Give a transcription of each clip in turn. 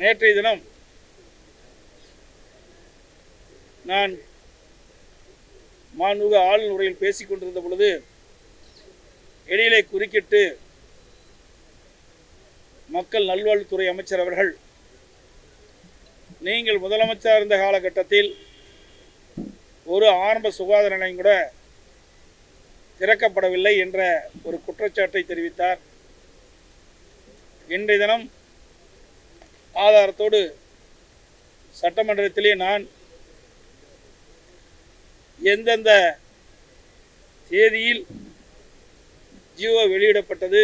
நேற்றைய தினம் நான் மாண்புக ஆளுநர் உரையில் பேசிக் கொண்டிருந்த பொழுது இடையிலே குறுக்கிட்டு மக்கள் நல்வாழ்வுத்துறை அமைச்சர் அவர்கள் நீங்கள் முதலமைச்சர் இருந்த காலகட்டத்தில் ஒரு ஆரம்ப சுகாதார நிலையம் கூட திறக்கப்படவில்லை என்ற ஒரு குற்றச்சாட்டை தெரிவித்தார். இன்றைய தினம் ஆதாரத்தோடு சட்டமன்றத்திலே நான் எந்தெந்த தேதியில் ஜியோ வெளியிடப்பட்டது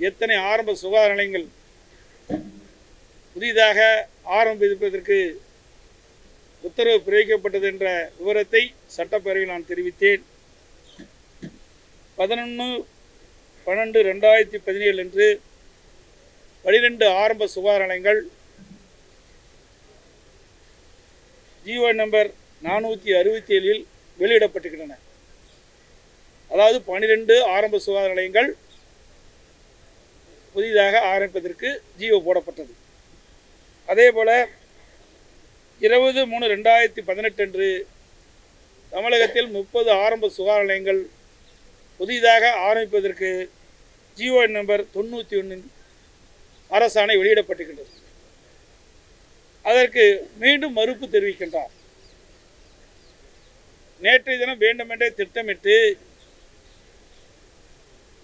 எத்தனை ஆரம்ப சுகாதார நிலையங்கள் புதிதாக ஆரம்பிப்பதற்கு உத்தரவு பிறப்பிக்கப்பட்டது என்ற விவரத்தை சட்டப்பேரவையில் நான் தெரிவித்தேன். பதினொன்று பன்னெண்டு ரெண்டாயிரத்தி பதினேழு அன்று பனிரெண்டு ஆரம்ப சுகாதார நிலையங்கள் ஜியோ நம்பர் நானூற்றி அறுபத்தி ஏழில் வெளியிடப்பட்டிருக்கின்றன. அதாவது பனிரெண்டு ஆரம்ப சுகாதார நிலையங்கள் புதிதாக ஆரம்பிப்பதற்கு ஜியோ போடப்பட்டது. அதே போல் இருபது மூணு ரெண்டாயிரத்தி பதினெட்டு அன்று தமிழகத்தில் முப்பது ஆரம்ப சுகாதார நிலையங்கள் புதிதாக ஆரம்பிப்பதற்கு ஜியோ நம்பர் தொண்ணூற்றி ஒன்றின் அரசாணை வெளியிடப்பட்டுகின்றது அதற்கு மீண்டும் மறுப்பு தெரிவிக்கின்றார். நேற்றைய தினம் வேண்டுமென்றே திட்டமிட்டு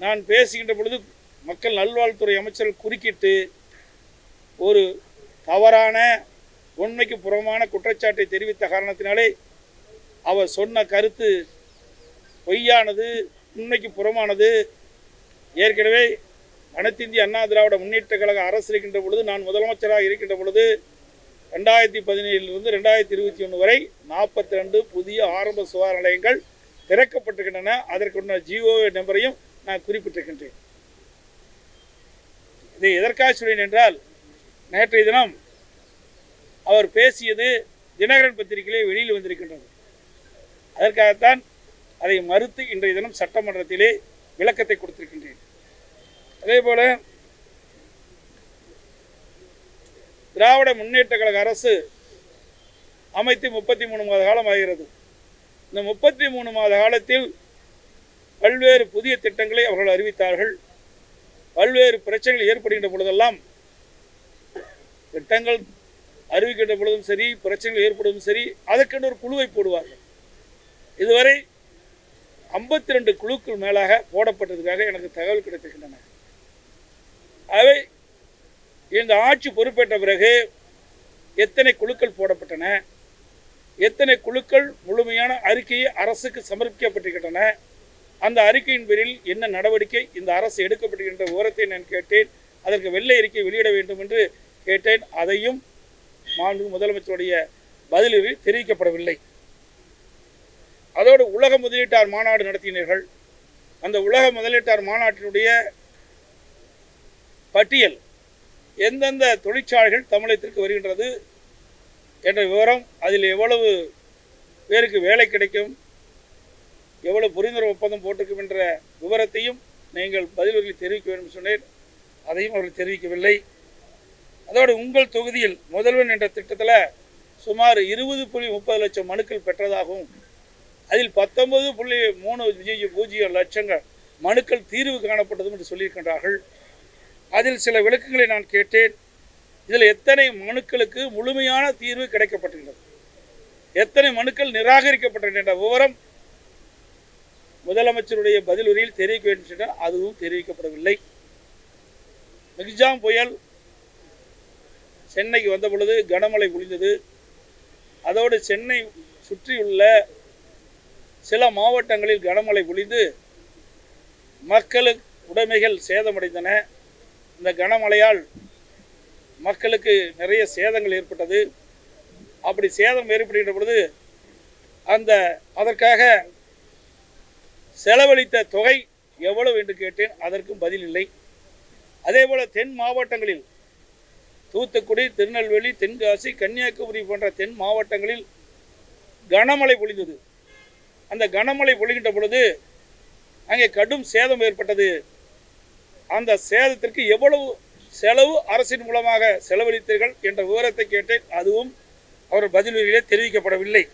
நான் பேசுகின்ற பொழுது மக்கள் நல்வாழ்வுத்துறை அமைச்சர்கள் குறுக்கிட்டு ஒரு தவறான உண்மைக்கு புறமான குற்றச்சாட்டை தெரிவித்த காரணத்தினாலே அவர் சொன்ன கருத்து பொய்யானது உண்மைக்கு புறமானது. ஏற்கனவே அனைத்திந்திய அண்ணா திராவிட முன்னேற்ற கழக அரசு இருக்கின்ற பொழுது நான் முதலமைச்சராக இருக்கின்ற பொழுது ரெண்டாயிரத்தி பதினேழிலிருந்து ரெண்டாயிரத்தி இருபத்தி ஒன்று வரை நாற்பத்தி ரெண்டு புதிய ஆரம்ப சுகாதார நிலையங்கள் திறக்கப்பட்டிருக்கின்றன. அதற்குள்ள ஜிஓ நம்பரையும் நான் குறிப்பிட்டிருக்கின்றேன். இதை எதற்காக சொன்னேன் என்றால் நேற்றைய தினம் அவர் பேசியது தினகரன் பத்திரிகையிலே வெளியில் வந்திருக்கின்றது. அதற்காகத்தான் அதை மறுத்து இன்றைய தினம் சட்டமன்றத்திலே விளக்கத்தை கொடுத்திருக்கின்றேன். அதே போல திராவிட முன்னேற்ற கழக அரசு அமைத்து முப்பத்தி மூணு மாத காலம் ஆகிறது. இந்த முப்பத்தி மூணு மாத காலத்தில் பல்வேறு புதிய திட்டங்களை அவர்கள் அறிவித்தார்கள். பல்வேறு பிரச்சனைகள் ஏற்படுகின்ற பொழுதெல்லாம் திட்டங்கள் அறிவிக்கின்ற பொழுதும் சரி பிரச்சனைகள் ஏற்படுவதும் சரி அதற்கென்று ஒரு குழுவை போடுவார்கள். இதுவரை ஐம்பத்தி ரெண்டு குழுக்கள் மேலாக போடப்பட்டதுக்காக எனக்கு தகவல் கிடைத்திருக்கின்றன. அவை இந்த ஆட்சி பொறுப்பேற்ற பிறகு எத்தனை குழுக்கள் போடப்பட்டன எத்தனை குழுக்கள் முழுமையான அறிக்கையை அரசுக்கு சமர்ப்பிக்கப்பட்டிருக்கின்றன அந்த அறிக்கையின் பேரில் என்ன நடவடிக்கை இந்த அரசு எடுக்கப்படுகின்ற விவரத்தை நான் கேட்டேன் அதற்கு வெள்ளை அறிக்கை வெளியிட வேண்டும் என்று கேட்டேன் அதையும் மாண்பு முதலமைச்சருடைய பதிலில் தெரிவிக்கப்படவில்லை. அதோடு உலக முதலீட்டார் மாநாடு நடத்தினீர்கள். அந்த உலக முதலீட்டார் மாநாட்டினுடைய பட்டியல் எந்தெந்த தொழிற்சாலைகள் தமிழகத்திற்கு வருகின்றது என்ற விவரம் அதில் எவ்வளவு பேருக்கு வேலை கிடைக்கும் எவ்வளவு புரிந்துணர்வு ஒப்பந்தம் போட்டிருக்கும் என்ற விவரத்தையும் நீங்கள் பதில்களில் தெரிவிக்க வேண்டும் சொன்னேன். அதையும் அவர்கள் தெரிவிக்கவில்லை. அதோடு உங்கள் தொகுதியில் முதல்வன் என்ற திட்டத்தில் சுமார் இருபது புள்ளி முப்பது லட்சம் மனுக்கள் பெற்றதாகவும் அதில் பத்தொன்பது புள்ளி மூணு பூஜ்ஜியம் லட்சங்கள் மனுக்கள் தீர்வு காணப்பட்டதும் என்று சொல்லியிருக்கின்றார்கள். அதில் சில விளக்கங்களை நான் கேட்டேன். இதில் எத்தனை மனுக்களுக்கு முழுமையான தீர்வு கிடைக்கப்பட்டுள்ளது எத்தனை மனுக்கள் நிராகரிக்கப்பட்டன என்ற விவரம் முதலமைச்சருடைய பதிலுரையில் தெரிவிக்க வேண்டும் சொன்னால் அதுவும் தெரிவிக்கப்படவில்லை. மிக்ஜாம் புயல் சென்னைக்கு வந்த பொழுது கனமழை பொழிந்தது. அதோடு சென்னை சுற்றியுள்ள சில மாவட்டங்களில் கனமழை பொழிந்து மக்களுக்கு உடைமைகள் சேதமடைந்தன. இந்த கனமழையால் மக்களுக்கு நிறைய சேதங்கள் ஏற்பட்டது. அப்படி சேதம் ஏற்படுகின்ற பொழுது அந்த அதற்காக செலவழித்த தொகை எவ்வளவு என்று கேட்டேன். அதற்கும் பதில் இல்லை. அதே போல் தென் மாவட்டங்களில் தூத்துக்குடி திருநெல்வேலி தென்காசி கன்னியாகுமரி போன்ற தென் மாவட்டங்களில் கனமழை பொழிந்தது. அந்த கனமழை பொழிகின்ற பொழுது அங்கே கடும் சேதம் ஏற்பட்டது. அந்த சேதத்திற்கு எவ்வளவு செலவு அரசின் மூலமாக செலவழித்தீர்கள் என்ற விவரத்தை கேட்டேன். அதுவும் அவர் பதிலுரையிலே தெரிவிக்கப்படவில்லை.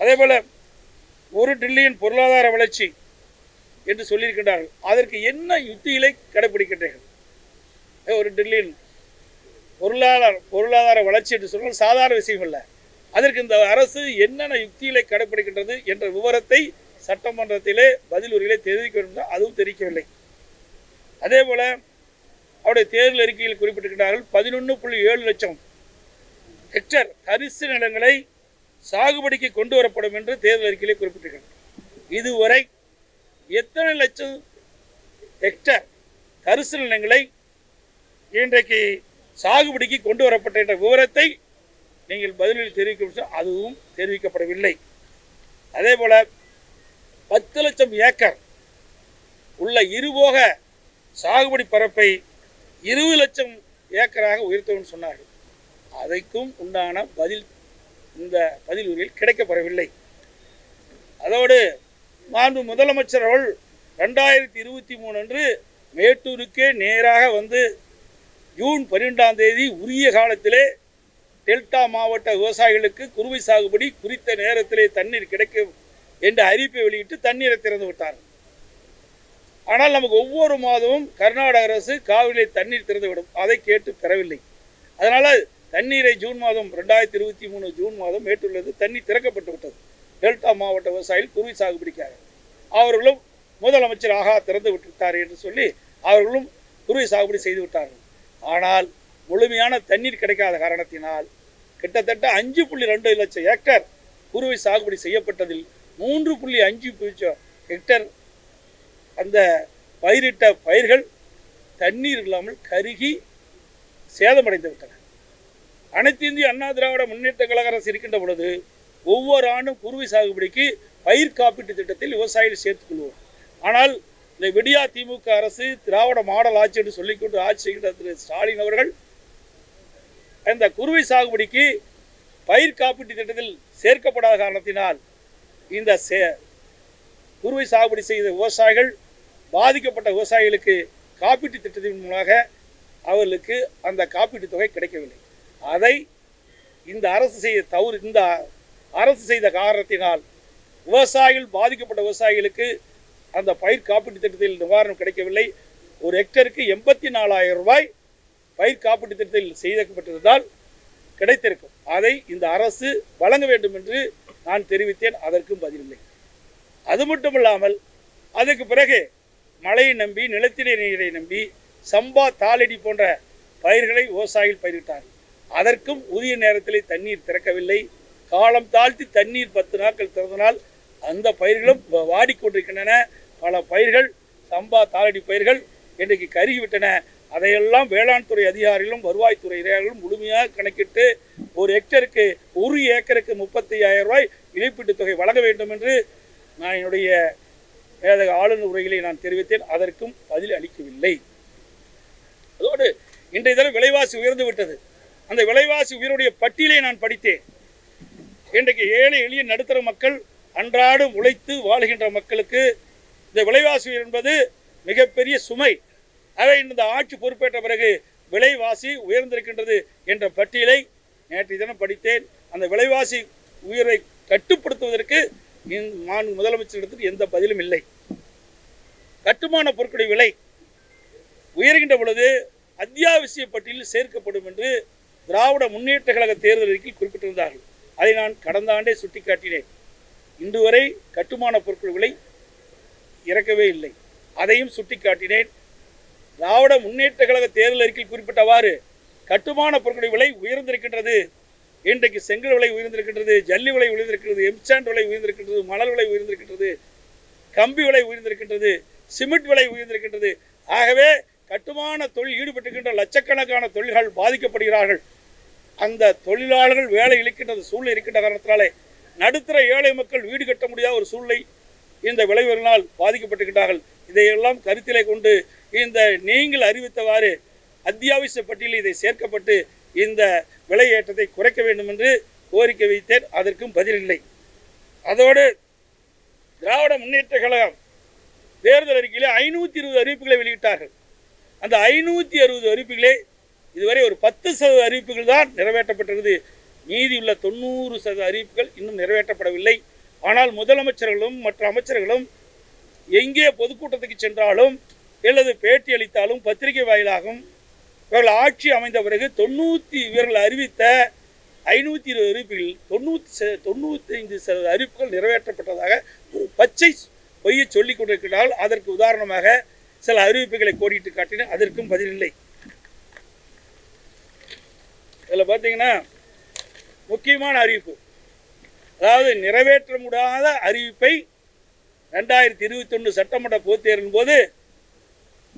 அதேபோல் ஒரு டில்லியின் பொருளாதார வளர்ச்சி என்று சொல்லியிருக்கின்றார்கள். அதற்கு என்ன யுத்திகளை கடைபிடிக்கின்றீர்கள் ஒரு டில்லியின் பொருளாதார பொருளாதார வளர்ச்சி என்று சொன்னால் சாதாரண விஷயம் அல்ல. அதற்கு இந்த அரசு என்னென்ன யுக்திகளை கடைபிடிக்கின்றது என்ற விவரத்தை சட்டமன்றத்திலே பதில் உரையிலே தெரிவிக்க வேண்டும் அதுவும் தெரிவிக்கவில்லை. அதே போல அவருடைய தேர்தல் அறிக்கையில் குறிப்பிட்டிருக்கிறார்கள் பதினொன்று புள்ளி ஏழு லட்சம் ஹெக்டர் தரிசு நிலங்களை சாகுபடிக்கு கொண்டு வரப்படும் என்று தேர்தல் அறிக்கையிலே குறிப்பிட்டிருக்கிறார் இதுவரை எத்தனை லட்சம் ஹெக்டர் தரிசு நிலங்களை இன்றைக்கு சாகுபடிக்கு கொண்டு வரப்பட்ட என்ற விவரத்தை நீங்கள் பதிலில் தெரிவிக்க அதுவும் தெரிவிக்கப்படவில்லை. அதே போல பத்து லட்சம் ஏக்கர் உள்ள இருபோக சாகுபடி பரப்பை இருபது லட்சம் ஏக்கராக உயர்த்தவும் சொன்னார்கள். அதைக்கும் உண்டான பதில் இந்த பதில் உரையில் கிடைக்கப்பெறவில்லை. அதோடு மாண்பு முதலமைச்சர் அவர்கள் ரெண்டாயிரத்தி இருபத்தி மூணு அன்று மேட்டூருக்கே நேராக வந்து ஜூன் பன்னிரெண்டாம் தேதி உரிய காலத்திலே டெல்டா மாவட்ட விவசாயிகளுக்கு குறுவை சாகுபடி குறித்த நேரத்திலே தண்ணீர் கிடைக்க என்ற அறிவிப்பை வெளியிட்டு தண்ணீரை திறந்து விட்டார். ஆனால் நமக்கு ஒவ்வொரு மாதமும் கர்நாடக அரசு காவிரியை தண்ணீர் திறந்துவிடும் அதை கேட்டு பெறவில்லை. அதனால் தண்ணீரை ஜூன் மாதம் ரெண்டாயிரத்தி இருபத்தி மூணு ஜூன் மாதம் மேட்டுள்ளது தண்ணீர் திறக்கப்பட்டு விட்டது. டெல்டா மாவட்ட விவசாயிகள் குருவி சாகுபடிக்காக. அவர்களும் முதலமைச்சர் ஆகா திறந்து விட்டுவிட்டார் என்று சொல்லி அவர்களும் குருவி சாகுபடி செய்து விட்டார்கள். ஆனால் முழுமையான தண்ணீர் கிடைக்காத காரணத்தினால் கிட்டத்தட்ட அஞ்சு புள்ளி ரெண்டு லட்சம் ஏக்கர் குருவி சாகுபடி செய்யப்பட்டதில் மூன்று புள்ளி அஞ்சு பூஜ்ஜியம் ஹெக்டர். அந்த பயிரிட்ட பயிர்கள் தண்ணீர் இல்லாமல் கருகி சேதமடைந்து விட்டன அனைத்து இந்திய அண்ணா திராவிட முன்னேற்ற கழக அரசு இருக்கின்ற பொழுது ஒவ்வொரு ஆண்டும் குருவி சாகுபடிக்கு பயிர் காப்பீட்டு திட்டத்தில் விவசாயிகள் சேர்த்துக் கொள்வோம். ஆனால் இந்த விடியா திமுக அரசு திராவிட மாடல் ஆட்சி என்று சொல்லிக்கொண்டு ஆட்சி செய்கின்ற திரு ஸ்டாலின் அவர்கள் இந்த குருவி சாகுபடிக்கு பயிர் காப்பீட்டு திட்டத்தில் சேர்க்கப்படாத காரணத்தினால் இந்த சே குருவை சாகுபடி செய்த விவசாயிகள் பாதிக்கப்பட்ட விவசாயிகளுக்கு காப்பீட்டு திட்டத்தின் மூலமாக அவர்களுக்கு அந்த காப்பீட்டு தொகை கிடைக்கவில்லை. அதை இந்த அரசு செய்த தவறு இந்த அரசு செய்த காரணத்தினால் விவசாயிகள் பாதிக்கப்பட்ட விவசாயிகளுக்கு அந்த பயிர் காப்பீட்டு திட்டத்தில் நிவாரணம் கிடைக்கவில்லை. ஒரு ஹெக்டருக்கு எண்பத்தி நாலாயிரம் ரூபாய் பயிர் காப்பீட்டு திட்டத்தில் செய்திருக்கப்பட்டிருந்தால் கிடைத்திருக்கும். அதை இந்த அரசு வழங்க வேண்டும் என்று நான் தெரிவித்தேன் அதற்கும் பதிலில்லை. அது மட்டும் இல்லாமல் அதுக்கு பிறகு மழையை நம்பி நிலத்தினை நீரை நம்பி சம்பா தாளடி போன்ற பயிர்களை விவசாயிகள் பயிரிட்டார் அதற்கும் உரிய நேரத்தில் தண்ணீர் திறக்கவில்லை. காலம் தாழ்த்தி தண்ணீர் பத்து நாட்கள் திறந்தனால் அந்த பயிர்களும் வாடிக்கொண்டிருக்கின்றன. பல பயிர்கள் சம்பா தாளடி பயிர்கள் இன்றைக்கு கருகிவிட்டன. அதையெல்லாம் வேளாண் துறை அதிகாரிகளும் வருவாய்த்துறை அதிகாரிகளும் முழுமையாக கணக்கிட்டு ஒரு ஹெக்டருக்கு ஒரு ஏக்கருக்கு முப்பத்தி ஐயாயிரம் ரூபாய் இழப்பீட்டுத் தொகை வழங்க வேண்டும் என்று நான் என்னுடைய மேலக ஆளுநர் உரைகளை நான் தெரிவித்தேன். அதற்கும் பதில் அளிக்கவில்லை. அதோடு இன்றைய தினம் விலைவாசி உயர்ந்து விட்டது. அந்த விலைவாசி உயருடைய பட்டியலை நான் படித்தேன். இன்றைக்கு ஏழை எளிய நடுத்தர மக்கள் அன்றாடம் உழைத்து வாழ்கின்ற மக்களுக்கு இந்த விலைவாசி உயர்வு என்பது மிகப்பெரிய சுமை. அவை இந்த ஆட்சி பொறுப்பேற்ற பிறகு விலைவாசி உயர்ந்திருக்கின்றது என்ற பட்டியலை நேற்று தினம் படித்தேன். அந்த விலைவாசி உயர்வை கட்டுப்படுத்துவதற்கு மாநில முதலமைச்சரிடத்தில் எந்த பதிலும் இல்லை. கட்டுமான பொருட்களுடைய விலை உயர்கின்ற பொழுது அத்தியாவசிய பட்டியலில் சேர்க்கப்படும் என்று திராவிட முன்னேற்ற கழக தேர்தல் அறிக்கையில் குறிப்பிட்டிருந்தார்கள். அதை நான் கடந்த ஆண்டே சுட்டிக்காட்டினேன். இன்று வரை கட்டுமான பொருட்கள் விலை இறக்கவே இல்லை. அதையும் சுட்டிக்காட்டினேன். திராவிட முன்னேற்ற கழக தேர்தல் அறிக்கையில் குறிப்பிட்டவாறு கட்டுமான பொருட்களுடைய விலை உயர்ந்திருக்கின்றது. இன்றைக்கு செங்கல் விலை உயர்ந்திருக்கின்றது ஜல்லி விலை உயர்ந்திருக்கிறது எம்சாண்ட் விலை உயர்ந்திருக்கின்றது மணல் விலை உயர்ந்திருக்கின்றது கம்பி விலை உயர்ந்திருக்கின்றது சிமெண்ட் விலை உயர்ந்திருக்கின்றது. ஆகவே கட்டுமான தொழில் ஈடுபட்டிருக்கின்ற லட்சக்கணக்கான தொழில்கள் பாதிக்கப்படுகிறார்கள். அந்த தொழிலாளர்கள் வேலை இழக்கின்றது சூழ்நிலை இருக்கின்ற காரணத்தினாலே நடுத்தர ஏழை மக்கள் வீடு கட்ட முடியாத ஒரு சூழ்நிலை இந்த விளைவுகளினால் பாதிக்கப்பட்டிருக்கிறார்கள் இதையெல்லாம் கருத்திலே கொண்டு இந்த நீங்கள் அறிவித்தவாறு அத்தியாவசிய பட்டியலில் இதை சேர்க்கப்பட்டு இந்த விலை ஏற்றத்தை குறைக்க வேண்டும் என்று கோரிக்கை வைத்தேன். அதற்கும் பதிலில்லை. அதோடு திராவிட முன்னேற்ற கழகம் தேர்தல் அறிக்கையிலே ஐநூற்றி இருபது அறிவிப்புகளை வெளியிட்டார்கள். அந்த ஐநூற்றி அறுபது அறிவிப்புகளே இதுவரை ஒரு பத்து சதவீத அறிவிப்புகள் தான் நிறைவேற்றப்பட்டிருக்குது மீதி உள்ள தொண்ணூறு சதவீத அறிவிப்புகள் இன்னும் நிறைவேற்றப்படவில்லை. ஆனால் முதலமைச்சர்களும் மற்ற அமைச்சர்களும் எங்கே பொதுக்கூட்டத்துக்கு சென்றாலும் அல்லது பேட்டி அளித்தாலும் பத்திரிகை வாயிலாகவும் இவர்கள் ஆட்சி அமைந்த பிறகு தொண்ணூற்றி இவர்கள் அறிவித்த ஐநூற்றி இருபது அறிவிப்புகள் தொண்ணூற்றி ச தொண்ணூற்றி ஐந்து சதவீத அறிவிப்புகள் நிறைவேற்றப்பட்டதாக ஒரு பச்சை பொய்யை சொல்லிக் கொண்டிருக்கிறால் அதற்கு உதாரணமாக சில அறிவிப்புகளை கோடிட்டு காட்டின அதற்கும் பதிலில்லை இதில் பார்த்தீங்கன்னா முக்கியமான அறிவிப்பு. அதாவது நிறைவேற்ற முடியாத அறிவிப்பை ரெண்டாயிரத்தி இருபத்தொன்று சட்டமன்ற பொதுத் தேர்தலின் போது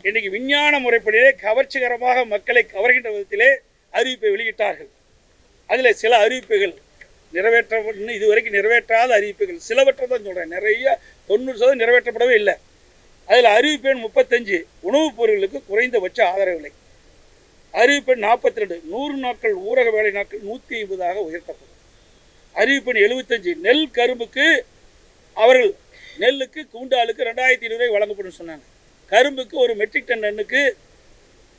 இன்னைக்கு விஞ்ஞான முறைப்படியே கவர்ச்சிகரமாக மக்களை கவர்கின்ற விதத்திலே அறிவிப்பை வெளியிட்டார்கள். அதில் சில அறிவிப்புகள் நிறைவேற்ற இன்னும் இதுவரைக்கும் நிறைவேற்றாத அறிவிப்புகள் சிலவற்றை தான் சொல்கிறேன் நிறைய தொண்ணூறு சதவீதம் நிறைவேற்றப்படவே இல்லை. அதில் அறிவிப்பெண் முப்பத்தஞ்சு உணவுப் பொருட்களுக்கு குறைந்தபட்ச ஆதரவு விலை. அறிவிப்பெண் நாற்பத்தி ரெண்டு நூறு நாட்கள் ஊரக வேலை நாட்கள் நூற்றி ஐம்பதாக உயர்த்தப்படும். அறிவிப்பெண் எழுபத்தஞ்சு நெல் கரும்புக்கு அவர்கள் நெல்லுக்கு கூண்டாளுக்கு ரெண்டாயிரத்தி இருபது ரூபாய் வழங்கப்படும் சொன்னாங்க. கரும்புக்கு ஒரு மெட்ரிக் டன் நெல்லுக்கு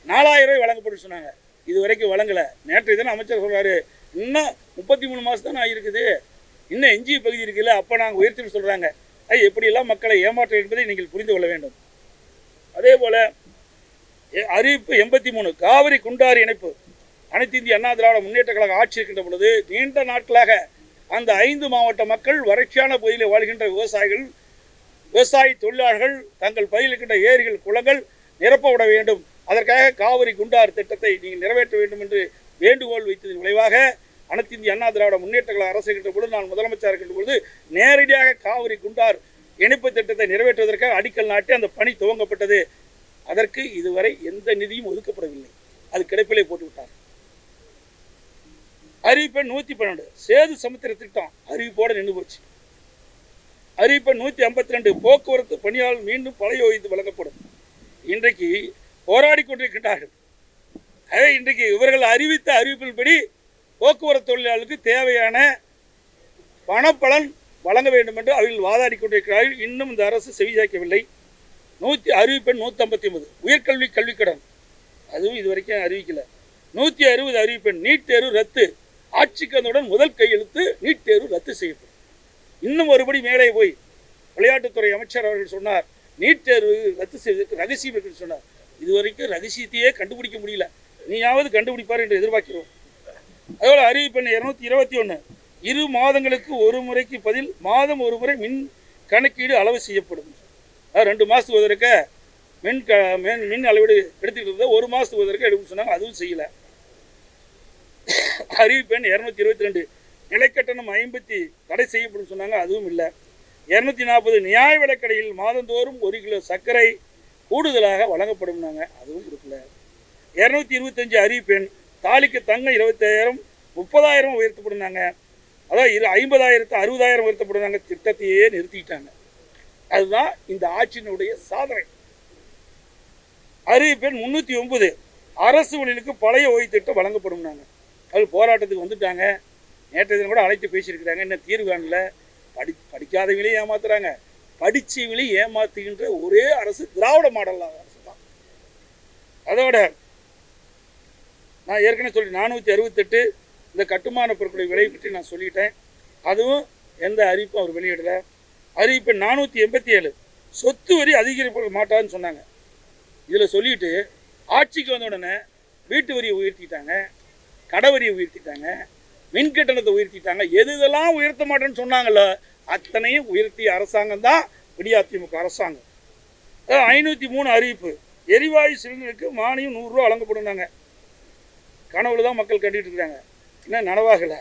நாலாயிரம் ரூபாய் வழங்கப்படும் சொன்னாங்க. இது வரைக்கும் வழங்கலை. நேற்று தினம் அமைச்சர் சொல்கிறாரு இன்னும் முப்பத்தி மூணு மாதம் தானே ஆகிருக்குது இன்னும் எஞ்சிய பகுதி இருக்குல்ல அப்போ நாங்கள் உயர்த்தின்னு சொல்கிறாங்க அது எப்படியெல்லாம் மக்களை ஏமாற்ற என்பதை நீங்கள் புரிந்து கொள்ள வேண்டும். அதே போல் எ- அறிவிப்பு எண்பத்தி மூணு காவிரி குண்டாறு இணைப்பு. அனைத்து இந்திய அண்ணா திராவிட முன்னேற்ற கழக ஆட்சி இருக்கின்ற பொழுது நீண்ட நாட்களாக அந்த ஐந்து மாவட்ட மக்கள் வறட்சியான பகுதியில் வாழ்கின்ற விவசாயிகள் விவசாய தொழிலாளர்கள் தங்கள் பகுதியில் ஏரிகள் குளங்கள் நிரப்பப்பட வேண்டும். அதற்காக காவிரி குண்டார் திட்டத்தை நீங்கள் நிறைவேற்ற வேண்டும் என்று வேண்டுகோள் வைத்ததன் விளைவாக அனைத்து இந்திய அண்ணா திராவிட முன்னேற்ற கழக அரசு இருக்கின்ற பொழுது நான் முதலமைச்சர் இருக்கின்ற பொழுது நேரடியாக காவிரி குண்டார் இணைப்பு திட்டத்தை நிறைவேற்றுவதற்காக அடிக்கல் நாட்டி அந்த பணி துவங்கப்பட்டது. அதற்கு இதுவரை எந்த நிதியும் ஒதுக்கப்படவில்லை. அது கிடைப்பிலே போட்டுவிட்டார். அறிவிப்பெண் நூற்றி பன்னெண்டு. சேது சமுத்திர திட்டம் அறிவிப்போடு நின்று போச்சு. அறிவிப்பெண் நூற்றி ஐம்பத்தி ரெண்டு போக்குவரத்து பணியாளர் மீண்டும் பழைய ஓய்வு வழங்கப்படும். இன்றைக்கு போராடி கொண்டிருக்கின்றார்கள். அதே இன்றைக்கு இவர்கள் அறிவித்த அறிவிப்பின்படி போக்குவரத்து தொழிலாளர்களுக்கு தேவையான பணப்பலன் வழங்க வேண்டும் என்று அவர்கள் வாதாடி கொண்டிருக்கிறார்கள். இன்னும் இந்த அரசு செவிசாய்க்கவில்லை. நூற்றி அறிவிப்பெண் நூற்றம்பத்தி ஒன்பது. உயர்கல்வி கல்விக்கடன். அதுவும் இது வரைக்கும் அறிவிக்கல. நூற்றி அறுபது அறிவிப்பெண் நீட் தேர்வு ரத்து. ஆட்சிக்கு வந்தவுடன் முதல் கையெழுத்து நீட் தேர்வு ரத்து செய்யப்படும். இன்னும் ஒருபடி மேலே போய் விளையாட்டுத்துறை அமைச்சர் அவர்கள் சொன்னார் நீட் தேர்வு ரத்து செய்வதற்கு ரகசியம் இருக்குன்னு சொன்னார். இதுவரைக்கும் ரகசியத்தையே கண்டுபிடிக்க முடியல. நீயாவது கண்டுபிடிப்பார் என்று எதிர்பார்க்கிறோம். அதோட அறிவிப்பெண் இருநூத்தி இருபத்தி ஒன்று இரு மாதங்களுக்கு ஒரு முறைக்கு பதில் மாதம் ஒரு முறை மின் கணக்கீடு அளவு செய்யப்படும். ரெண்டு மாதத்துக்கு ஒரு மின் க மின் மின் அளவீடு எடுத்துக்கிட்டு இருந்தால் ஒரு மாதத்துக்கு ஒரு தடவை எடுக்கணும்னு சொன்னாங்க அதுவும் செய்யலை. அறிவிப்பெண் இரநூத்தி இருபத்தி ரெண்டு. நிலைக்கட்டணம் ஐம்பத்தி தடை செய்யப்படும் சொன்னாங்க அதுவும் இல்லை. இரநூத்தி நாற்பது நியாய விலைக்கடையில் மாதந்தோறும் ஒரு கிலோ சர்க்கரை கூடுதலாக வழங்கப்படும்னாங்க அதுவும் கொடுக்கல. இரநூத்தி இருபத்தஞ்சு அறிவிப்பெண் தாலிக்கு தங்கம் இருபத்தாயிரம் முப்பதாயிரம் உயர்த்தப்படுனாங்க அதான் இரு ஐம்பதாயிரத்து அறுபதாயிரம் உயர்த்தப்படுனாங்க திட்டத்தையே நிறுத்திட்டாங்க. அதுதான் இந்த ஆட்சியினுடைய சாதனை. அறிவிப்பெண் முந்நூற்றி ஒன்பது அரசு ஊழியர்களுக்கு பழைய ஓய்வு திட்டம் வழங்கப்படும்னாங்க அது போராட்டத்துக்கு வந்துட்டாங்க. நேற்று தினம் கூட அழைத்து பேசியிருக்கிறாங்க. என்ன தீர்வு காணல. படி படிக்காதவங்களையும் ஏமாத்துறாங்க. படிச்சவங்களையும் ஏமாத்துகின்ற ஒரே அரசு திராவிட மாடல் அரசு தான் அதோட நான் ஏற்கனவே சொல்லி நானூற்றி அறுபத்தெட்டு இந்த கட்டுமான பொருட்களை விலை பற்றி நான் சொல்லிட்டேன். அதுவும் எந்த அறிவிப்பும் அவர் வெளியிடலை. அறிவிப்பு நானூற்றி எண்பத்தி ஏழு. சொத்து வரி அதிகரிப்பு மாட்டான்னு சொன்னாங்க. இதில் சொல்லிட்டு ஆட்சிக்கு வந்த உடனே வீட்டு வரியை உயர்த்திட்டாங்க. கடை வரியை உயர்த்திட்டாங்க. மின் கட்டணத்தை உயர்த்திட்டாங்க. எது இதெல்லாம் உயர்த்த மாட்டேன்னு சொன்னாங்கல்ல அத்தனையும் உயர்த்திய அரசாங்கம் தான் விடியாதிமுக அரசாங்கம். ஐநூற்றி மூணு அறிவிப்பு. எரிவாயு சிலிண்டருக்கு மானியம் நூறுரூவா வழங்கப்படுனாங்க கனவுல தான் மக்கள் கண்டுட்டு இருக்காங்க. இன்னும் நனவாகலை.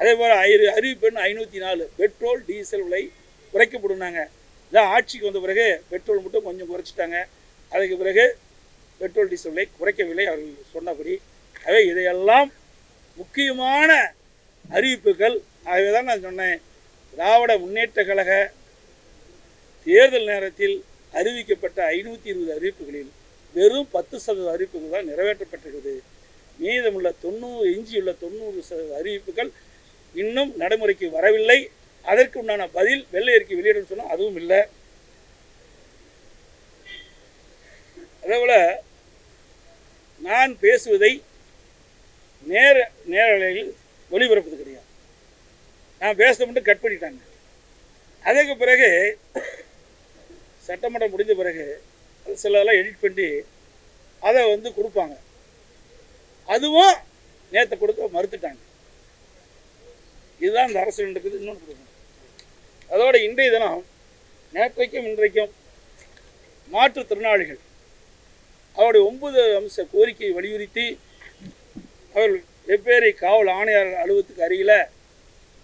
அதே போல் ஐரு அறிவிப்புன்னு ஐநூற்றி நாலு பெட்ரோல் டீசல் விலை குறைக்கப்படுனாங்க இதான் ஆட்சிக்கு வந்த பிறகு பெட்ரோல் மட்டும் கொஞ்சம் குறைச்சிட்டாங்க. அதுக்கு பிறகு பெட்ரோல் டீசல் விலை குறைக்கவில்லை அவர்கள் சொன்னபடி. ஆகவே இதையெல்லாம் முக்கியமான அறிவிப்புகள். ஆகவே தான் நான் சொன்னேன். திராவிட முன்னேற்ற கழக தேர்தல் நேரத்தில் அறிவிக்கப்பட்ட ஐநூற்றி இருபது அறிவிப்புகளில் வெறும் பத்து சதவீத அறிவிப்புகள் தான் நிறைவேற்றப்பட்டிருக்கிறது. மீதமுள்ள தொண்ணூறு எஞ்சியுள்ள தொண்ணூறு சதவீத அறிவிப்புகள் இன்னும் நடைமுறைக்கு வரவில்லை. அதற்கு உண்டான பதில் வெள்ளை அறிக்கை வெளியிடும் சொன்னால் அதுவும் இல்லை. அதே போல் நான் பேசுவதை நேர நேரலையில் ஒளிபரப்புது கிடையாது. நான் பேசுறது மட்டும் கட் பண்ணிட்டாங்க. அதுக்கு பிறகு சட்டமன்றம் முடிஞ்ச பிறகு அது சிலதெல்லாம் எடிட் பண்ணி அதை வந்து கொடுப்பாங்க. அதுவும் நேற்று கொடுக்க மறுத்துட்டாங்க. இதுதான் இந்த அரசு இருக்குது இன்னொன்று கொடுக்கணும். அதோட இன்றைய தினம் நேற்றைக்கும் இன்றைக்கும் மாற்றுத்திறனாளிகள் அவருடைய ஒன்பது அம்ச கோரிக்கையை வலியுறுத்தி அவர்கள் வெவ்வேறு காவல் ஆணையர் அலுவலகத்துக்கு அருகில்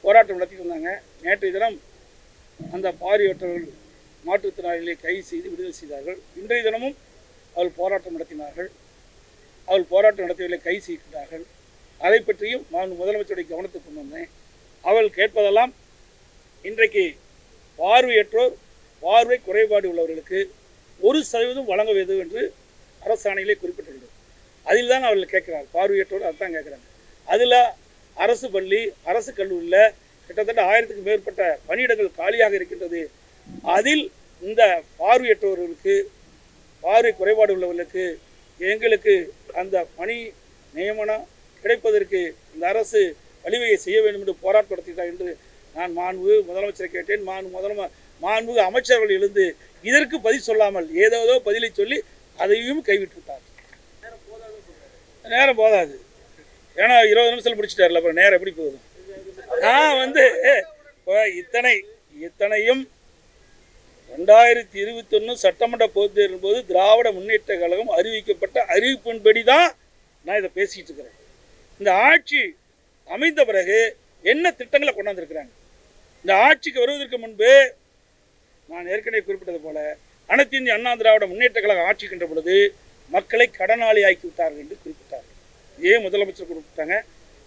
போராட்டம் நடத்தி வந்தாங்க. நேற்றைய தினம் அந்த பார்வையற்றவர்கள் மாற்றுத்திறனாளிகளை கைது செய்து விடுதலை செய்தார்கள். இன்றைய தினமும் அவர்கள் போராட்டம் நடத்தினார்கள். அவர்கள் போராட்டம் நடத்தியவர்களை கைது செய்கிறார்கள் அதை பற்றியும் நான் முதலமைச்சருடைய கவனத்துக்கு கொண்டு வந்தேன். அவள் கேட்பதெல்லாம் இன்றைக்கு பார்வையற்றோர் பார்வை குறைபாடு உள்ளவர்களுக்கு ஒரு சதவீதம் வழங்க வேண்டும் என்று அரசாணையிலே குறிப்பிட்டுள்ளது அதில் தான் அவர்கள் கேட்குறாங்க. பார்வையற்றோர் அதுதான் கேட்குறாங்க. அதில் அரசு பள்ளி அரசு கல்லூரியில் கிட்டத்தட்ட ஆயிரத்துக்கு மேற்பட்ட பணியிடங்கள் காலியாக இருக்கின்றது. அதில் இந்த பார்வையற்றவர்களுக்கு பார்வை குறைபாடு உள்ளவர்களுக்கு எங்களுக்கு அந்த பணி நியமனம் கிடைப்பதற்கு இந்த அரசு வழிவகை செய்ய வேண்டும் என்று போராட்டம் நடத்திட்டார் என்று நான் மாண்பு முதலமைச்சரை கேட்டேன். மாண்பு முதலம மாண்புமிகு அமைச்சர்கள் எழுந்து இதற்கு பதில் சொல்லாமல் ஏதோ பதிலை சொல்லி அதையும் கைவிட்டு விட்டார் நேரம் போதாது. ஏன்னா இருபது நிமிஷத்தில் பிடிச்சிட்டார்ல அப்புறம் நேரம் எப்படி போகுது? நான் வந்து இப்போ இத்தனை இத்தனையும் ரெண்டாயிரத்தி இருபத்தி ஒன்று சட்டமன்ற பொறுத்தேறும் போது திராவிட முன்னேற்ற கழகம் அறிவிக்கப்பட்ட அறிவிப்பின்படி தான் நான் இதை பேசிக்கிட்டு இருக்கிறேன். இந்த ஆட்சி அமைந்த பிறகு என்ன திட்டங்களை கொண்டாந்துருக்கிறாங்க? இந்த ஆட்சிக்கு வருவதற்கு முன்பு நான் ஏற்கனவே குறிப்பிட்டது போல அனைத்து இந்திய அண்ணா திராவிட முன்னேற்ற கழகம் ஆட்சிக்கின்ற பொழுது மக்களை கடனாளி ஆக்கி விட்டார்கள் என்று குறிப்பிட்டார். ஏன் முதலமைச்சர் குறிப்பிட்டாங்க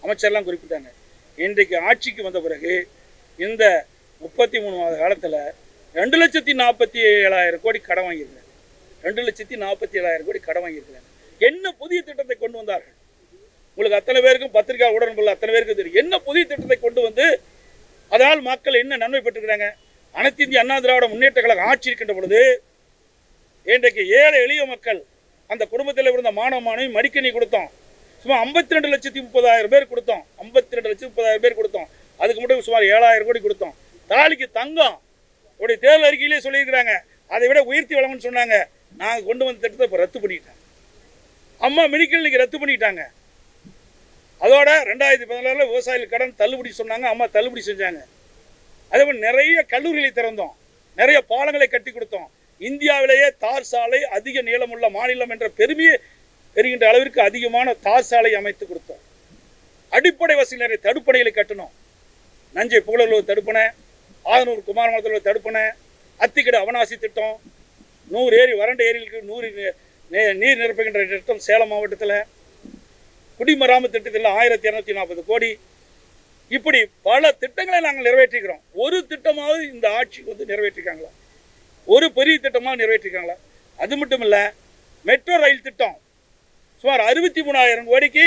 அமைச்சர்லாம் குறிப்பிட்டாங்க. இன்றைக்கு ஆட்சிக்கு வந்த பிறகு இந்த முப்பத்தி மூணு மாத காலத்தில் ரெண்டு லட்சத்தி நாற்பத்தி ஏழாயிரம் கோடி கடன் வாங்கியிருக்கிறாங்க. ரெண்டு லட்சத்தி நாற்பத்தி ஏழாயிரம் கோடி கடன் வாங்கியிருக்கிறாங்க. என்ன புதிய திட்டத்தை கொண்டு வந்தார்கள்? உங்களுக்கு அத்தனை பேருக்கும் பத்திரிகை உடன்புள்ள அத்தனை பேருக்கும் தெரியும். என்ன புதிய திட்டத்தை கொண்டு வந்து அதனால் மக்கள் என்ன நன்மை பெற்றுக்கிறாங்க அனைத்து இந்திய அண்ணா திராவிட முன்னேற்ற கழகம் ஆட்சி இருக்கின்ற பொழுது இன்றைக்கு ஏழை எளிய மக்கள் அந்த குடும்பத்தில் இருந்த மாணவ மாணவி மடிக்கணி கொடுத்தோம். சும்மா ஐம்பத்தி ரெண்டு லட்சத்தி முப்பதாயிரம் பேர் கொடுத்தோம். ஐம்பத்தி ரெண்டு லட்சத்தி முப்பதாயிரம் பேர் கொடுத்தோம். அதுக்கு மட்டும் சுமார் ஏழாயிரம் கோடி கொடுத்தோம். தாலிக்கு தங்கம். உடைய தேர்தல் அறிக்கையிலே சொல்லியிருக்கிறாங்க. அதை விட உயர்த்தி வழங்கணும்னு சொன்னாங்க. நாங்கள் கொண்டு வந்த திட்டத்தை இப்போ ரத்து பண்ணிட்டாங்க அம்மா மினிக்கல் இன்னைக்கு ரத்து பண்ணிட்டாங்க. அதோட ரெண்டாயிரத்தி பதினாறில் விவசாயிகள் கடன் தள்ளுபடி சொன்னாங்க. அம்மா தள்ளுபடி செஞ்சாங்க. அதே மாதிரி நிறைய கல்லூரிகளை திறந்தோம். நிறைய பாலங்களை கட்டி கொடுத்தோம். இந்தியாவிலேயே தார் சாலை அதிக நீளமுள்ள மாநிலம் என்ற பெருமையை பெறுகின்ற அளவிற்கு அதிகமான தார் சாலை அமைத்து கொடுத்தோம். அடிப்படை வசதி நிறைய தடுப்பணைகளை கட்டணும். நஞ்சை புகழலூர் தடுப்பணை ஆதனூர் குமாரமலத்தில் தடுப்பணை அத்திக்கடை அவனாசி திட்டம் நூறு ஏரி வறண்ட ஏரிகளுக்கு நூறு நீர் நிரப்புகின்ற திட்டம் சேலம் மாவட்டத்தில். குடிமராமத்து திட்டத்தில் ஆயிரத்தி இரநூத்தி நாற்பது கோடி. இப்படி பல திட்டங்களை நாங்கள் நிறைவேற்றிக்கிறோம் ஒரு திட்டமாவது இந்த ஆட்சி வந்து நிறைவேற்றிருக்காங்களா? ஒரு பெரிய திட்டமாக நிறைவேற்றிருக்காங்களா? அது மட்டும் இல்லை மெட்ரோ ரயில் திட்டம் சுமார் அறுபத்தி மூணாயிரம் கோடிக்கு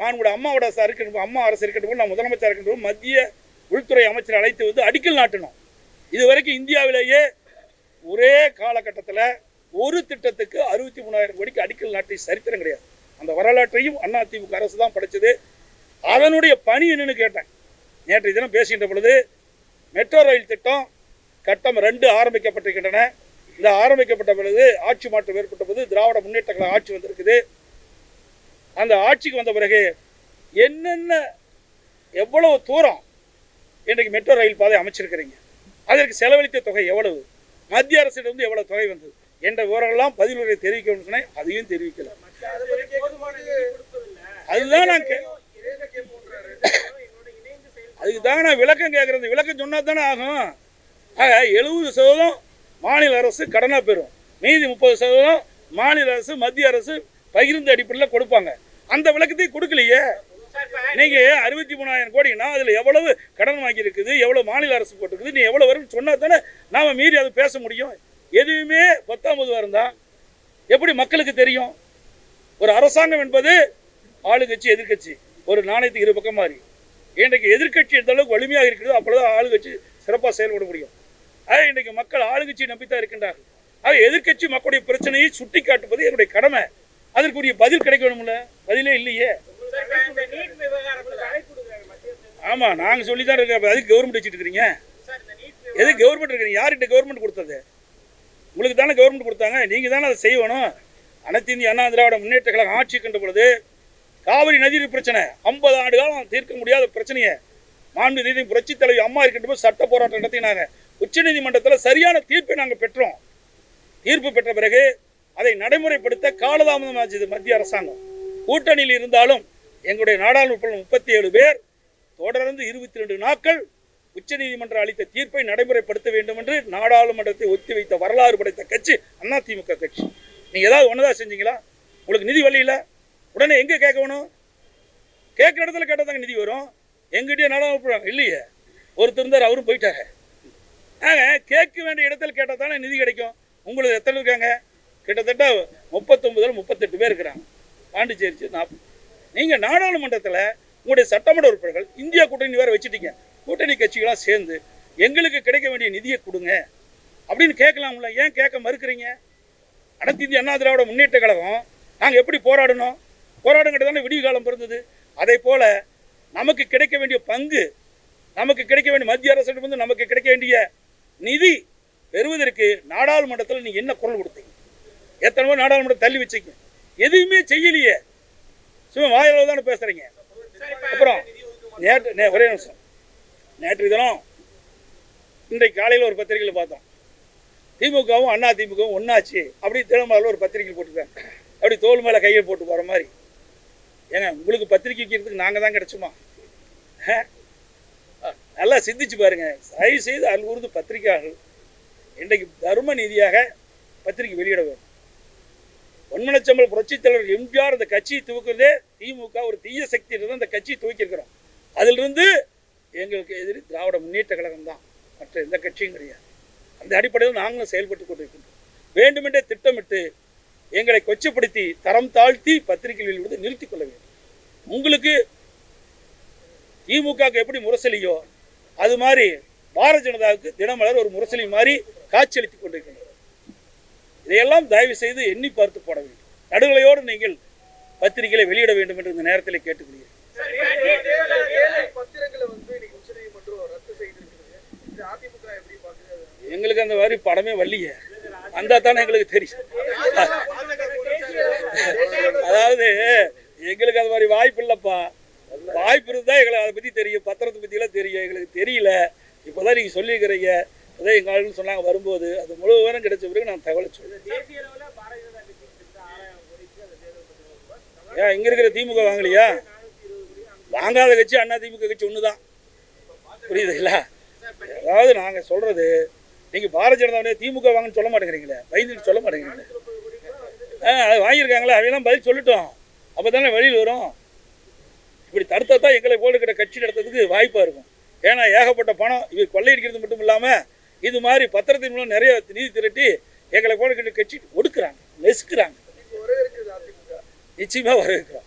மாண்புட அம்மாவோட அரசு அம்மா அரசு இருக்கட்டும் நான் முதலமைச்சர் இருக்கட்டும் மத்திய உள்துறை அமைச்சர் அழைத்து வந்து அடிக்கல் நாட்டணும். இதுவரைக்கும் இந்தியாவிலேயே ஒரே காலகட்டத்தில் ஒரு திட்டத்துக்கு அறுபத்தி மூணாயிரம் கோடிக்கு அடிக்கல் நாட்டி சரித்திரம் கிடையாது. அந்த வரலாற்றையும் அதிமுக அரசு தான் படைச்சது. அதனுடைய பணி என்னன்னு கேட்டேன். நேற்றைய தினம் பேசுகின்ற பொழுது மெட்ரோ ரயில் திட்டம் கட்டம் ரெண்டு ஆரம்பிக்கப்பட்டிருக்கின்றன. இந்த ஆரம்பிக்கப்பட்ட பிறகு ஆட்சி மாற்றம் ஏற்பட்ட போது திராவிட முன்னேற்ற கழக ஆட்சி வந்திருக்குது. அந்த ஆட்சிக்கு வந்த பிறகு என்னென்ன எவ்வளவு தூரம் இன்றைக்கு மெட்ரோ ரயில் பாதை அமைச்சிருக்கிறீங்க? அதற்கு செலவழித்த தொகை எவ்வளவு? மத்திய அரசிடமிருந்து எவ்வளவு தொகை வந்தது? என்ற விவரங்கள்லாம் பதிலுரை தெரிவிக்கணும்னு சொன்னேன் அதையும் தெரிவிக்கல. அதுதான் நான் கே- அதுக்கு தான் நான் விளக்கம் கேட்குறது விளக்கம் சொன்னால் தானே ஆகும். ஆக எழுபது சதவீதம் மாநில அரசு கடனாக பெறும். மீதி முப்பது சதவீதம் மாநில அரசு மத்திய அரசு பகிர்ந்து அடிப்படையில் கொடுப்பாங்க. அந்த விளக்கத்தையும் கொடுக்கலையே? நீங்க அறுபத்தி மூணாயிரம் கோடினா அதில் எவ்வளவு கடன் வாங்கியிருக்குது எவ்வளவு மாநில அரசு போட்டிருக்குது நீ எவ்வளவு வரும்னு சொன்னா தானே நாம மீறி அது பேச முடியும். எதுவுமே பத்தாம்பது வாரம் தான் எப்படி மக்களுக்கு தெரியும்? ஒரு அரசாங்கம் என்பது ஆளுங்கட்சி எதிர்க்கட்சி ஒரு நாணயத்துக்கு இரு பக்கம் மாறி. இன்றைக்கு எதிர்க்கட்சி எந்த அளவுக்கு வலிமையாக இருக்கிறதோ அப்பொழுது ஆளுங்கட்சி சிறப்பாக செயல்பட முடியும். ஆக இன்றைக்கு மக்கள் ஆளுங்கட்சியை நம்பித்தான் இருக்கின்றார்கள். ஆக எதிர்க்கட்சி மக்களுடைய பிரச்சனையை சுட்டி காட்டுவது என்னுடைய கடமை. அதற்குரிய பதில் கிடைக்க வேணும்ல பதிலே இல்லையே. ஆமாம் நாங்கள் ஆமா நாங்க சொல்லி தான் இருக்கோம் அதுக்கு கவர்மெண்ட் வச்சுட்டு இருக்கிறீங்க எது கவர்மெண்ட் இருக்கிறீங்க? யார்கிட்ட கவர்மெண்ட் கொடுத்தது? உங்களுக்கு தானே கவர்மெண்ட் கொடுத்தாங்க. நீங்க தானே அதை செய்யணும். அனைத்து இந்திய அண்ணா திராவிட முன்னேற்ற கழகம் ஆட்சி கண்ட பொழுது காவிரி நதிநீர் பிரச்சனை ஐம்பது ஆண்டு காலம் தீர்க்க முடியாத பிரச்சனையை மாண்பு நீதி புரட்சி தலைவி அம்மா இருக்கின்ற போது சட்ட போராட்டம் நடத்தினாங்க. உச்சநீதிமன்றத்தில் சரியான தீர்ப்பை நாங்கள் பெற்றோம். தீர்ப்பு பெற்ற பிறகு அதை நடைமுறைப்படுத்த காலதாமதமாச்சு மத்திய அரசாங்கம். கூட்டணியில் இருந்தாலும் எங்களுடைய நாடாளுமன்ற முப்பத்தி ஏழு பேர் தொடர்ந்து இருபத்தி ரெண்டு நாட்கள் உச்சநீதிமன்றம் அளித்த தீர்ப்பை நடைமுறைப்படுத்த வேண்டும் என்று நாடாளுமன்றத்தை ஒத்திவைத்த வரலாறு படைத்த கட்சி அதிமுக கட்சி. நீங்கள் ஏதாவது ஒன்றுதான் செஞ்சீங்களா? உங்களுக்கு நிதி வரல உடனே எங்கே கேட்கணும் கேட்குற இடத்துல கேட்டால் நிதி வரும். எங்கிட்டே நாடாளுமன்றம் இல்லையே. ஒருத்தர் இருந்தார் அவரும் போயிட்டாங்க ஆக கேட்க வேண்டிய இடத்துல கேட்டால் தானே நிதி கிடைக்கும். உங்களுக்கு எத்தனை இருக்காங்க? கிட்டத்தட்ட முப்பத்தொம்பதுல முப்பத்தெட்டு பேர் இருக்கிறாங்க. பாண்டிச்சேரி நாற்பது நீங்கள் நாடாளுமன்றத்தில் உங்களுடைய சட்டமன்ற உறுப்பினர்கள் இந்தியா கூட்டணி வேறு வச்சுட்டீங்க. கூட்டணி கட்சிகளாக சேர்ந்து எங்களுக்கு கிடைக்க வேண்டிய நிதியை கொடுங்க. அப்படின்னு கேட்கலாம்ல. ஏன் கேட்க மறுக்கிறீங்க? அனைத்து இந்திய அண்ணா திராவிட முன்னேற்ற கழகம் நாங்கள் எப்படி போராடணும்? போராடுங்கிறது தானே விடிவு காலம் பிறந்தது. அதே போல் நமக்கு கிடைக்க வேண்டிய பங்கு நமக்கு கிடைக்க வேண்டிய மத்திய அரசிடமிருந்து நமக்கு கிடைக்க வேண்டிய நிதி பெறுவதற்கு நாடாளுமன்றத்தில் நீங்கள் என்ன குரல் கொடுத்தீங்க? எத்தனை நாடாளுமன்றம் தள்ளி வச்சீங்க எதுவுமே செய்யலையே. சும்மா வாயில தானே பேசுறீங்க. அப்புறம் நேற்று நே ஒரே நிமிஷம். நேற்று தினம் இன்றைக்கு காலையில் ஒரு பத்திரிகையில் பார்த்தோம். திமுகவும் அண்ணா திமுகவும் ஒன்னாச்சு அப்படி தினமலர் ஒரு பத்திரிகை போட்டுருக்காங்க. அப்படி தோல் மேலே கையை போட்டு போகிற மாதிரி. ஏங்க உங்களுக்கு பத்திரிக்கை வைக்கிறதுக்கு நாங்கள் தான் கிடைச்சுமா? நல்லா சிந்திச்சு பாருங்க. தயவு செய்து அல்கூர்ந்து பத்திரிகையாளர்கள் இன்றைக்கு தர்ம நீதியாக பத்திரிகை வெளியிட வேண்டும். பொன்மனச்சம்பல் புரட்சித் தலைவர் எம்ஜிஆர் அந்த கட்சியை துவக்கிறதே திமுக ஒரு தீய சக்தி தான் அந்த கட்சியை துவக்கியிருக்கிறோம். அதிலிருந்து எங்களுக்கு எதிரி திராவிட முன்னேற்ற கழகம் தான். மற்ற எந்த கட்சியும் கிடையாது. அந்த அடிப்படையில் நாங்களும் செயல்பட்டு கொண்டிருக்கின்றோம். வேண்டுமென்றே திட்டமிட்டு எங்களை கொச்சப்படுத்தி தரம் தாழ்த்தி பத்திரிகைகளில் விடுத்து நிறுத்திக் கொள்ள வேண்டும். உங்களுக்கு திமுகவுக்கு எப்படி முரசலியோ அது மாதிரி பாரதிய ஜனதாவுக்கு தினமலர் ஒரு முரசலி மாதிரி காட்சியளித்துக் கொண்டிருக்கின்றனர் இதையெல்லாம் தயவு செய்து எண்ணி பார்த்து போட வேண்டும். நடுநிலையோடு நீங்கள் பத்திரிகைகளை வெளியிட வேண்டும் என்று இந்த நேரத்தில் கேட்டுக்கொள்கிறேன். எங்களுக்கு அந்த மாதிரி படமே வரலையே. வந்தா தானே எங்களுக்கு தெரியும். அதாவது எங்களுக்கு அந்த மாதிரி வாய்ப்பு இல்லைப்பா. வாய்ப்பு இருந்தால் எங்களுக்கு அதை பற்றி தெரியும். பத்திரத்தை பற்றிலாம் தெரியும். எங்களுக்கு தெரியல. இப்போதான் நீங்கள் சொல்லியிருக்கிறீங்க. அதே எங்கள் ஆளுன்னு சொன்னாங்க வரும்போது அது முழு விவரம் கிடைச்ச பிறகு நான் தகவலை சொல்றேன். ஏன் இங்கே இருக்கிற திமுக வாங்கலையா? வாங்காத கட்சி அண்ணா திமுக கட்சி ஒன்று தான் புரியுதுங்களா? அதாவது நாங்கள் சொல்கிறது நீங்கள் பாரதிய ஜனதாவுடைய திமுக வாங்கன்னு சொல்ல மாட்டேங்கிறீங்களே பயந்துட்டு சொல்ல மாட்டேங்கிறீங்களே. ஆ அது வாங்கியிருக்காங்களா அவையெல்லாம் பதில் சொல்லட்டும். அப்போ தானே வெளியில் வரும். இப்படி தடுத்தா தான் எங்களை போல் இருக்கிற கட்சி நடத்துறதுக்கு வாய்ப்பாக இருக்கும். ஏன்னா ஏகப்பட்ட பணம் இவர் கொள்ளையடிக்கிறது மட்டும் இல்லாமல் இது மாதிரி பத்திரத்தின் மூலம் நிறைய நிதி திரட்டி எங்களை போல இருக்கிற கட்சி ஒடுக்குறாங்க நெசுக்குறாங்க. நிச்சயமாக வரவேற்கிறோம்.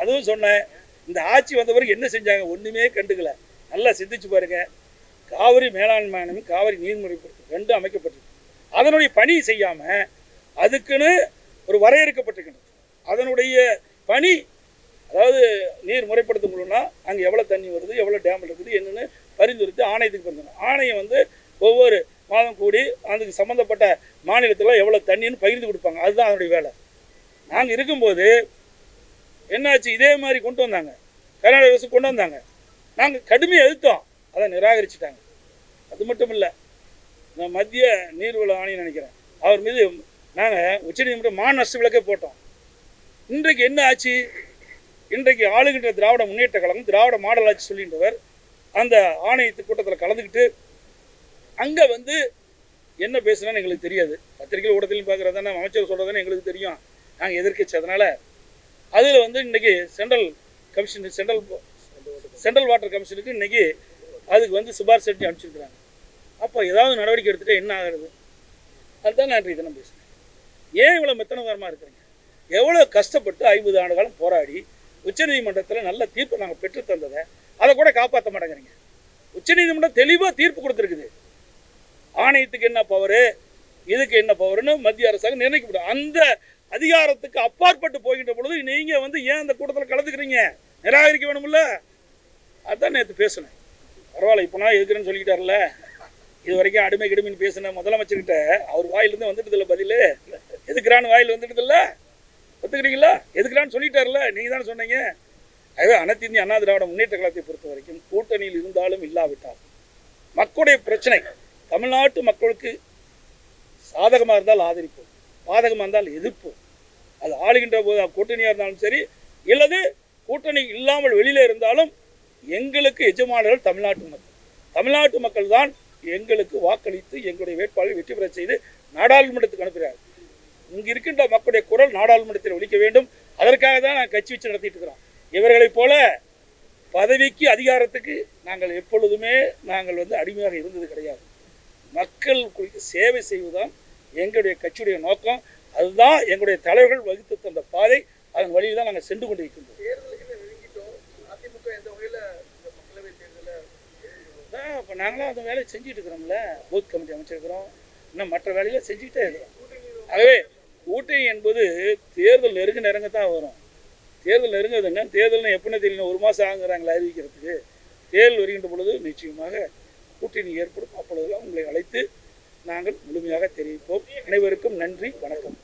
அதுவும் சொன்னேன். இந்த ஆட்சி வந்த பிறகு என்ன செஞ்சாங்க ஒன்றுமே கண்டுக்கல. நல்லா சிந்திச்சு பாருங்க. காவிரி மேலாண்மை ஆணையம் காவிரி நீர்முறைப்படுத்தி ரெண்டும் அமைக்கப்பட்டிருக்கு. அதனுடைய பணி செய்யாமல் அதுக்குன்னு ஒரு வரையறுக்கப்பட்டிருக்கின்றது. அதனுடைய பணி அதாவது நீர் முறைப்படுத்த முடியும்னா அங்கே எவ்வளோ தண்ணி வருது எவ்வளோ டேம் இருக்குது என்னென்னு பரிந்துரைத்து ஆணையத்துக்கு பண்ணணும் ஆணையம் வந்து ஒவ்வொரு மாதம் கூடி அதுக்கு சம்மந்தப்பட்ட மாநிலத்தில் எவ்வளோ தண்ணின்னு பகிர்ந்து கொடுப்பாங்க. அதுதான் அதனுடைய வேலை. நாங்கள் இருக்கும்போது என்னாச்சு? இதே மாதிரி கொண்டு வந்தாங்க. கர்நாடக அரசு கொண்டு வந்தாங்க. நாங்கள் கடுமையாக எதிர்த்தோம். அதை நிராகரிச்சிட்டாங்க. அது மட்டும் இல்லை நான் மத்திய நீர்வள ஆணையம் நினைக்கிறேன். அவர் மீது நாங்கள் உச்சநீதிமன்றம் மா நஷ்ட விளக்கே போட்டோம். இன்றைக்கு என்ன ஆச்சு? இன்றைக்கு ஆளுகின்ற திராவிட முன்னேற்ற கழகம் திராவிட மாடல் ஆட்சி சொல்லின்றவர் அந்த ஆணையத்து கூட்டத்தில் கலந்துக்கிட்டு அங்கே வந்து என்ன பேசுனான்னு எங்களுக்கு தெரியாது. பத்திரிகை ஊடகத்திலையும் பார்க்குறது தானே அமைச்சர் சொல்கிறதுன்னு எங்களுக்கு தெரியும். நாங்கள் எதிர்கட்சி அதனால் அதில் வந்து இன்றைக்கி central commission central central water கமிஷனுக்கு இன்றைக்கி அதுக்கு வந்து சிபாரிசு செட்டி அனுப்பிச்சிருக்கிறாங்க. அப்போ ஏதாவது நடவடிக்கை எடுத்துகிட்டு என்ன ஆகிறது? அதுதான் நான் இன்றைக்கு தினம் பேசுகிறேன் ஏன் இவ்வளோ மெத்தனகாரமாக இருக்கிறீங்க? எவ்வளோ கஷ்டப்பட்டு ஐம்பது ஆண்டு காலம் போராடி உச்சநீதிமன்றத்தில் நல்ல தீர்ப்பு நாங்கள் பெற்று தந்ததை அதை கூட காப்பாற்ற மாட்டேங்கிறீங்க. உச்சநீதிமன்றம் தெளிவாக தீர்ப்பு கொடுத்துருக்குது. ஆணையத்துக்கு என்ன பவரு இதுக்கு என்ன பவர்னு மத்திய அரசாங்கம் நிர்ணயிக்கப்படும் அந்த அதிகாரத்துக்கு அப்பாற்பட்டு போகின்ற பொழுது நீங்கள் வந்து ஏன் அந்த கூட்டத்தில் கலந்துக்கிறீங்க? நிராகரிக்க வேணும்ல? அதான் நேற்று பேசினேன். பரவாயில்ல இப்போ நான் எதுக்குறேன்னு சொல்லிக்கிட்டார்ல இது வரைக்கும் அடிமை கிடுமின்னு பேசின முதலமைச்சர்கிட்ட அவர் வாயிலிருந்து வந்துட்டு இல்லை பதில். எதுக்குறான்னு வாயில் வந்துட்டு ஒத்துக்கிறீங்களா? எதுக்குலான்னு சொல்லிட்டார்ல நீங்கள் தானே சொன்னீங்க. ஆகவே அனைத்து இந்திய அண்ணா திராவிட முன்னேற்ற கழகத்தை பொறுத்த வரைக்கும் கூட்டணியில் இருந்தாலும் இல்லாவிட்டால் மக்களுடைய பிரச்சனை தமிழ்நாட்டு மக்களுக்கு சாதகமாக இருந்தால் ஆதரிப்போம் பாதகமாக இருந்தால் எதிர்ப்போம். அது ஆளுகின்ற போது கூட்டணியாக இருந்தாலும் சரி இல்லது கூட்டணி இல்லாமல் வெளியில் இருந்தாலும் எங்களுக்கு எஜமானர்கள் தமிழ்நாட்டு மக்கள். தமிழ்நாட்டு மக்கள் தான் எங்களுக்கு வாக்களித்து எங்களுடைய வேட்பாளரை வெற்றி பெற செய்து நாடாளுமன்றத்துக்கு அனுப்புகிறார்கள். இங்கு இருக்கின்ற மக்களுடைய குரல் நாடாளுமன்றத்தில் ஒலிக்க வேண்டும். அதற்காக தான் நான் கட்சி வச்சு நடத்திட்டு இருக்கிறோம். இவர்களைப் போல பதவிக்கு அதிகாரத்துக்கு நாங்கள் எப்பொழுதுமே நாங்கள் வந்து அடிமையாக இருந்தது கிடையாது. மக்கள் குறித்து சேவை செய்வதுதான் எங்களுடைய கட்சியுடைய நோக்கம். அதுதான் எங்களுடைய தலைவர்கள் வகுத்து தந்த பாதை. அதன் வழியில் தான் நாங்கள் சென்று தேர்தலை அதான் இப்போ நாங்களும் அந்த வேலையை செஞ்சுட்டு இருக்கிறோம்ல பூத் கமிட்டி அமைச்சிருக்கிறோம். இன்னும் மற்ற வேலைகளை செஞ்சுக்கிட்டே இருக்கிறோம். ஆகவே கூட்டணி என்பது தேர்தல் நெருங்க நெருங்க தான் வரும். தேர்தல் நெருங்குதுன்னா தேர்தல்னு எப்படின்னு தெரியல ஒரு மாதம் ஆகுறாங்களா அறிவிக்கிறதுக்கு. தேர்தல் வருகின்ற பொழுது நிச்சயமாக கூட்டணி ஏற்படும். அப்பொழுதெல்லாம் உங்களை அழைத்து நாங்கள் முழுமையாக தெரிவிப்போம். அனைவருக்கும் நன்றி. வணக்கம்.